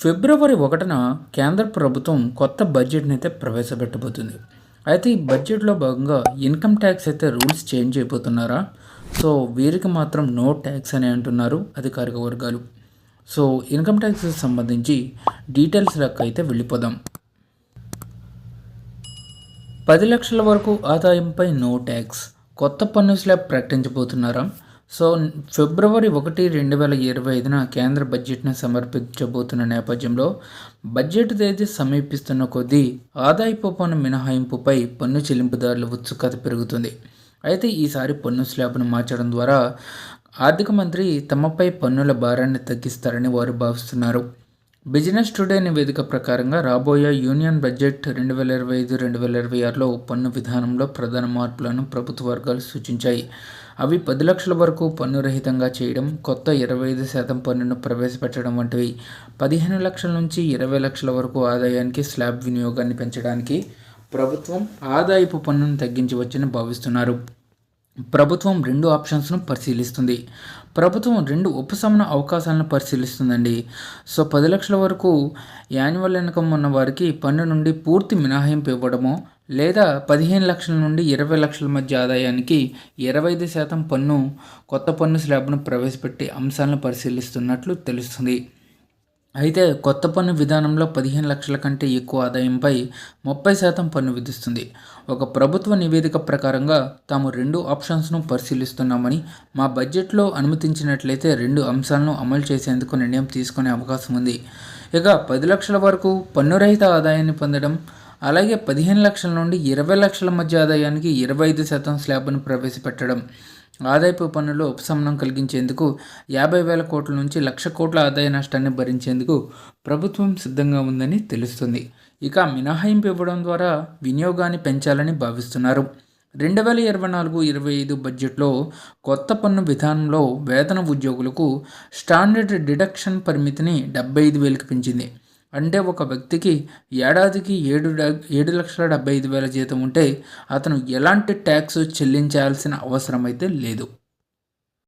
ఫిబ్రవరి ఒకటిన కేంద్ర ప్రభుత్వం కొత్త బడ్జెట్ని అయితే ప్రవేశపెట్టబోతుంది. అయితే ఈ బడ్జెట్లో భాగంగా ఇన్కమ్ ట్యాక్స్ అయితే రూల్స్ చేంజ్ అయిపోతున్నారా సో వీరికి మాత్రం నో ట్యాక్స్ అని అంటున్నారు అధికారిక వర్గాలు. సో ఇన్కమ్ ట్యాక్స్ సంబంధించి డీటెయిల్స్ లెక్క అయితే వెళ్ళిపోదాం. పది లక్షల వరకు ఆదాయంపై నో ట్యాక్స్ కొత్త పన్ను స్లాబ్ ప్రకటించబోతున్నారా? సో ఫిబ్రవరి ఒకటి రెండు వేల ఇరవై ఐదున కేంద్ర బడ్జెట్ను సమర్పించబోతున్న నేపథ్యంలో బడ్జెట్ తేదీ సమీపిస్తున్న కొద్దీ ఆదాయపు పన్ను మినహాయింపుపై పన్ను చెల్లింపుదారుల ఉత్సుకత పెరుగుతుంది. అయితే ఈసారి పన్ను స్లాబ్ను మార్చడం ద్వారా ఆర్థిక మంత్రి తమపై పన్నుల భారాన్ని తగ్గిస్తారని వారు భావిస్తున్నారు. బిజినెస్ టుడే నివేదిక ప్రకారంగా రాబోయే యూనియన్ బడ్జెట్ రెండు వేల ఇరవై ఐదు రెండు వేల ఇరవై ఆరులో పన్ను విధానంలో ప్రధాన మార్పులను ప్రభుత్వ వర్గాలు సూచించాయి. అవి పది లక్షల వరకు పన్ను రహితంగా చేయడం కొత్త ఇరవై ఐదు శాతం పన్నును ప్రవేశపెట్టడం వంటివి. పదిహేను లక్షల నుంచి ఇరవై లక్షల వరకు ఆదాయానికి స్లాబ్ వినియోగాన్ని పెంచడానికి ప్రభుత్వం ఆదాయపు పన్నును తగ్గించవచ్చని భావిస్తున్నారు. ప్రభుత్వం రెండు ఆప్షన్స్ను పరిశీలిస్తుంది. ప్రభుత్వం రెండు ఉపశమన అవకాశాలను పరిశీలిస్తుందండి. సో పది లక్షల వరకు యాన్యువల్ ఇన్కమ్ ఉన్న వారికి పన్ను నుండి పూర్తి మినహాయింపు ఇవ్వడమో లేదా పదిహేను లక్షల నుండి ఇరవై లక్షల మధ్య ఆదాయానికి ఇరవై ఐదు శాతం పన్ను కొత్త పన్ను స్లాబ్ను ప్రవేశపెట్టే అంశాలను పరిశీలిస్తున్నట్లు తెలుస్తుంది. అయితే కొత్త పన్ను విధానంలో పదిహేను లక్షల కంటే ఎక్కువ ఆదాయంపై ముప్పై శాతం పన్ను విధిస్తుంది. ఒక ప్రభుత్వ నివేదిక ప్రకారంగా తాము రెండు ఆప్షన్స్ను పరిశీలిస్తున్నామని మా బడ్జెట్లో అనుమతించినట్లయితే రెండు అంశాలను అమలు చేసేందుకు నిర్ణయం తీసుకునే అవకాశం ఉంది. ఇక పది లక్షల వరకు పన్నురహిత ఆదాయాన్ని పొందడం అలాగే పదిహేను లక్షల నుండి ఇరవై లక్షల మధ్య ఆదాయానికి ఇరవై ఐదు శాతం స్లాబ్ను ప్రవేశపెట్టడం ఆదాయపు పన్నులో ఉపశమనం కలిగించేందుకు యాభై వేల కోట్ల నుంచి లక్ష కోట్ల ఆదాయ నష్టాన్ని భరించేందుకు ప్రభుత్వం సిద్ధంగా ఉందని తెలుస్తుంది. ఇక మినహాయింపు ఇవ్వడం ద్వారా వినియోగాన్ని పెంచాలని భావిస్తున్నారు. రెండు వేల ఇరవై నాలుగు ఇరవై ఐదు బడ్జెట్లో కొత్త పన్ను విధానంలో వేతన ఉద్యోగులకు స్టాండర్డ్ డిడక్షన్ పరిమితిని డెబ్బై ఐదు వేలకు పెంచింది. అంటే ఒక వ్యక్తికి ఏడాదికి ఏడు ఏడు లక్షల డెబ్బై ఐదు వేల జీతం ఉంటే అతను ఎలాంటి ట్యాక్స్ చెల్లించాల్సిన అవసరం అయితే లేదు.